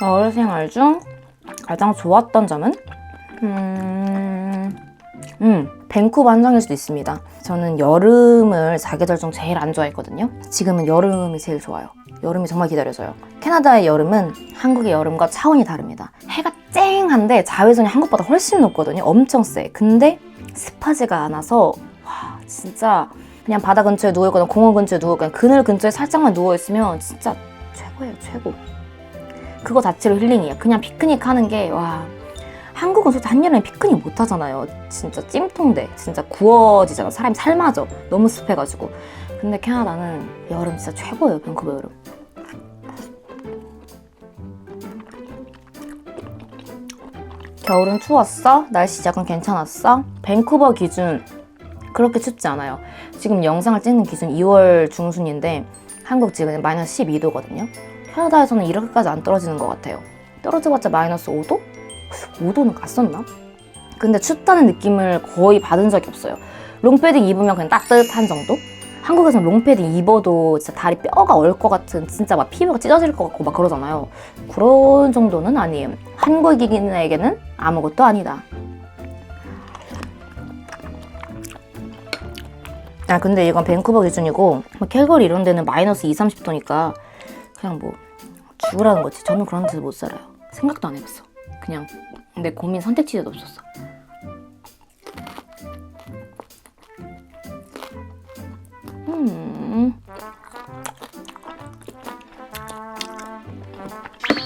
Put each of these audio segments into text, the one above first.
겨울 생활 중 가장 좋았던 점은 음, 음 밴쿠버 한정일 수도 있습니다. 저는 여름을 사계절 중 제일 안 좋아했거든요. 지금은 여름이 제일 좋아요. 여름이 정말 기다려져요. 캐나다의 여름은 한국의 여름과 차원이 다릅니다. 해가 쨍한데 자외선이 한국보다 훨씬 높거든요. 엄청 세. 근데 습하지가 않아서 와 진짜 그냥 바다 근처에 누워있거나 공원 근처에 누워있거나 그늘 근처에 살짝만 누워있으면 진짜 최고예요 최고. 그거 자체로 힐링이에요. 그냥 피크닉 하는 게, 와. 한국은 솔직히 한여름에 피크닉 못 하잖아요. 진짜 찜통돼. 진짜 구워지잖아. 사람이 삶아져. 너무 습해가지고. 근데 캐나다는 여름 진짜 최고예요. 밴쿠버 여름. 겨울은 추웠어? 날씨 약간 괜찮았어? 밴쿠버 기준 그렇게 춥지 않아요. 지금 영상을 찍는 기준 2월 중순인데 한국 지금 마이너스 12도거든요. 캐나다에서는 이렇게까지 안 떨어지는 것 같아요. 떨어져봤자 마이너스 5도? 5도는 갔었나? 근데 춥다는 느낌을 거의 받은 적이 없어요. 롱패딩 입으면 그냥 따뜻한 정도? 한국에서는 롱패딩 입어도 진짜 다리 뼈가 얼 것 같은 진짜 막 피부가 찢어질 것 같고 막 그러잖아요. 그런 정도는 아니에요. 한국인에게는 아무것도 아니다. 아 근데 이건 밴쿠버 기준이고 뭐 캘거리 이런 데는 마이너스 2, 30도니까 그냥 뭐 죽으라는 거지. 저는 그런 데서 못 살아요. 생각도 안 해봤어. 그냥 내 고민 선택지도 없었어. 음.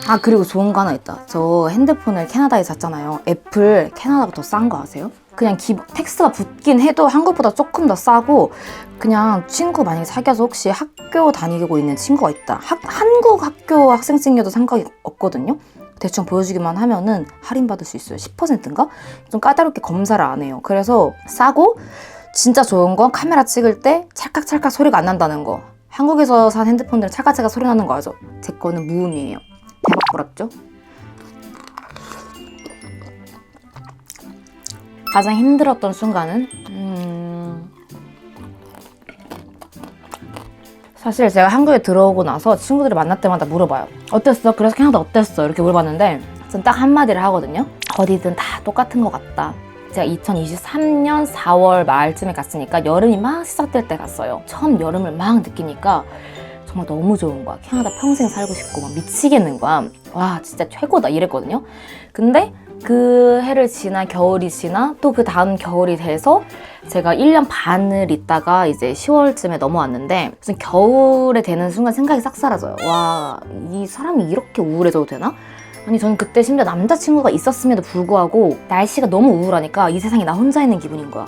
아 그리고 좋은 거 하나 있다. 저 핸드폰을 캐나다에 샀잖아요. 애플 캐나다가 더 싼 거 아세요? 그냥 기, 텍스가 붙긴 해도 한국보다 조금 더 싸고 그냥 친구 만약에 사귀어서 혹시 학교 다니고 있는 친구가 있다. 학, 한국 학교 학생증이어도 상관이 없거든요. 대충 보여주기만 하면은 할인받을 수 있어요. 10%인가? 좀 까다롭게 검사를 안 해요. 그래서 싸고 진짜 좋은 건 카메라 찍을 때 찰칵찰칵 소리가 안 난다는 거. 한국에서 산 핸드폰들은 찰칵찰칵 소리 나는 거 알죠? 제 거는 무음이에요. 대박 부럽죠? 가장 힘들었던 순간은 음... 사실 제가 한국에 들어오고 나서 친구들을 만날 때마다 물어봐요. 어땠어? 그래서 캐나다 어땠어? 이렇게 물어봤는데 전 딱 한마디를 하거든요. 어디든 다 똑같은 것 같다. 제가 2023년 4월 말쯤에 갔으니까 여름이 막 시작될 때 갔어요. 처음 여름을 막 느끼니까 정말 너무 좋은 거야. 캐나다 평생 살고 싶고 막 미치겠는 거야. 와 진짜 최고다 이랬거든요. 근데 그 해를 지나 겨울이 지나 또 그 다음 겨울이 돼서 제가 1년 반을 있다가 이제 10월쯤에 넘어왔는데 무슨 겨울에 되는 순간 생각이 싹 사라져요. 와, 이 사람이 이렇게 우울해져도 되나? 아니 저는 그때 심지어 남자친구가 있었음에도 불구하고 날씨가 너무 우울하니까 이 세상에 나 혼자 있는 기분인 거야.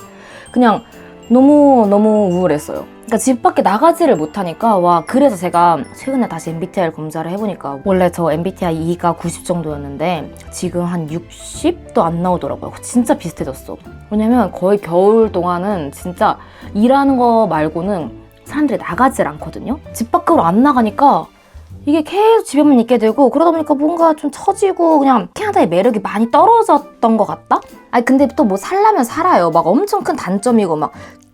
그냥 너무 너무 우울했어요. 그러니까 집 밖에 나가지를 못하니까 와 그래서 제가 최근에 다시 MBTI 검사를 해보니까 원래 저 MBTI 2가 90 정도였는데 지금 한 60도 안 나오더라고요. 진짜 비슷해졌어. 왜냐면 거의 겨울 동안은 진짜 일하는 거 말고는 사람들이 나가질 않거든요. 집 밖으로 안 나가니까 이게 계속 집에만 있게 되고 그러다 보니까 뭔가 좀 처지고 그냥 캐나다의 매력이 많이 떨어졌던 것 같다? 아니 근데 또 뭐 살라면 살아요. 막 엄청 큰 단점이고 막,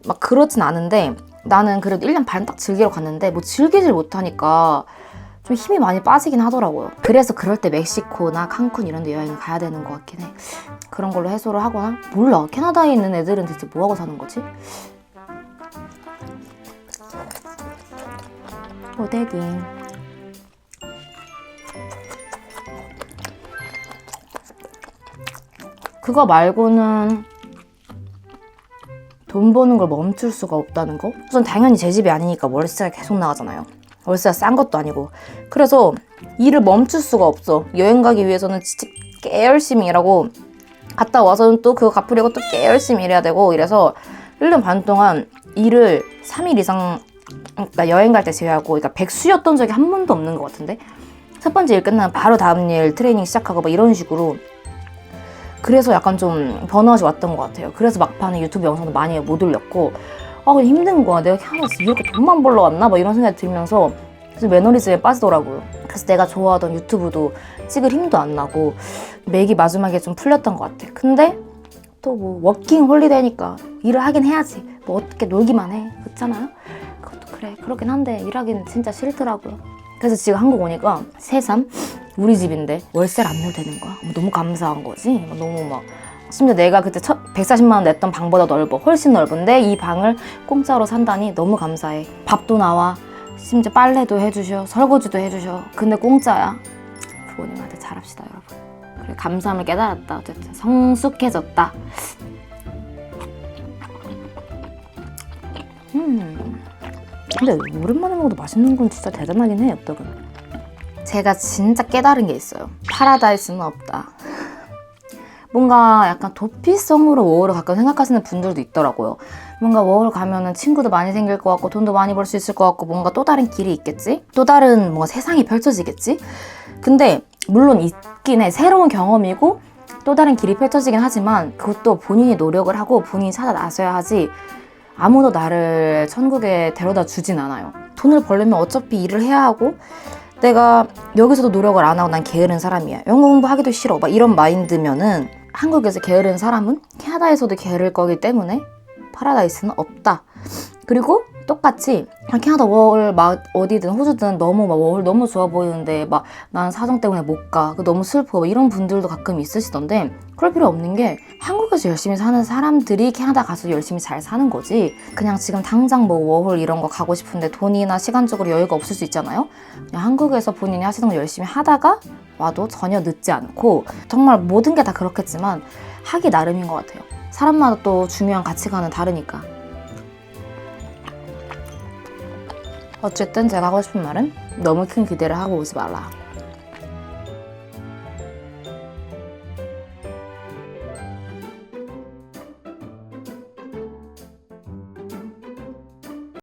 막 그렇진 않은데 나는 그래도 1년 반 딱 즐기러 갔는데 뭐 즐기질 못하니까 좀 힘이 많이 빠지긴 하더라고요. 그래서 그럴 때 멕시코나 칸쿤 이런 데 여행을 가야 되는 것 같긴 해. 그런 걸로 해소를 하거나 몰라. 캐나다에 있는 애들은 대체 뭐 하고 사는 거지? 오대기. 그거 말고는 돈 버는 걸 멈출 수가 없다는 거? 우선 당연히 제 집이 아니니까 월세가 계속 나가잖아요. 월세가 싼 것도 아니고. 그래서 일을 멈출 수가 없어. 여행 가기 위해서는 진짜 꽤 열심히 일하고 갔다 와서는 또 그거 갚으려고 또 꽤 열심히 일해야 되고 이래서 1년 반 동안 일을 3일 이상 그러니까 여행 갈 때 제외하고 그러니까 백수였던 적이 한 번도 없는 것 같은데 첫 번째 일 끝나면 바로 다음 일 트레이닝 시작하고 막 이런 식으로 그래서 약간 좀 번아웃이 왔던 것 같아요. 그래서 막판에 유튜브 영상도 많이 못 올렸고, 아, 힘든 거야. 내가 캐나다에서 이렇게 돈만 벌러 왔나? 막 이런 생각이 들면서 그래서 매너리즘에 빠지더라고요. 그래서 내가 좋아하던 유튜브도 찍을 힘도 안 나고, 맥이 마지막에 좀 풀렸던 것 같아. 근데 또 뭐 워킹 홀리데이니까 일을 하긴 해야지. 뭐 어떻게 놀기만 해. 그렇잖아요? 그것도 그래. 그렇긴 한데 일하기는 진짜 싫더라고요. 그래서 지금 한국 오니까 새삼 우리 집인데 월세를 안 내도 되는 거야. 뭐 너무 감사한 거지. 뭐 너무 막 심지어 내가 그때 첫 140만 원 냈던 방보다 넓어. 훨씬 넓은데 이 방을 공짜로 산다니 너무 감사해. 밥도 나와. 심지어 빨래도 해주셔. 설거지도 해주셔. 근데 공짜야. 부모님한테 잘합시다 여러분. 그래 감사함을 깨달았다. 어쨌든 성숙해졌다. 음. 근데 오랜만에 먹어도 맛있는 건 진짜 대단하긴 해 엽떡은. 제가 진짜 깨달은 게 있어요. 파라다이스는 없다. 뭔가 약간 도피성으로 워홀을 가끔 생각하시는 분들도 있더라고요. 뭔가 워홀 가면은 친구도 많이 생길 것 같고 돈도 많이 벌 수 있을 것 같고 뭔가 또 다른 길이 있겠지? 또 다른 뭐 세상이 펼쳐지겠지? 근데 물론 있긴 해. 새로운 경험이고 또 다른 길이 펼쳐지긴 하지만 그것도 본인이 노력을 하고 본인이 찾아 나서야 하지 아무도 나를 천국에 데려다 주진 않아요. 돈을 벌려면 어차피 일을 해야 하고 내가 여기서도 노력을 안 하고 난 게으른 사람이야. 영어 공부하기도 싫어. 막 이런 마인드면은 한국에서 게으른 사람은 캐나다에서도 게으를 거기 때문에 파라다이스는 없다. 그리고 똑같이 아, 캐나다 월 막 어디든 호주든 너무 막 월 너무 좋아 보이는데 막 난 사정 때문에 못 가. 그 너무 슬퍼. 이런 분들도 가끔 있으시던데 그럴 필요 없는 게 한국에서 열심히 사는 사람들이 캐나다 가서 열심히 잘 사는 거지. 그냥 지금 당장 뭐 워홀 이런 거 가고 싶은데 돈이나 시간적으로 여유가 없을 수 있잖아요. 그냥 한국에서 본인이 하시는 거 열심히 하다가 와도 전혀 늦지 않고 정말 모든 게 다 그렇겠지만 하기 나름인 것 같아요. 사람마다 또 중요한 가치관은 다르니까. 어쨌든 제가 하고 싶은 말은 너무 큰 기대를 하고 오지 말라.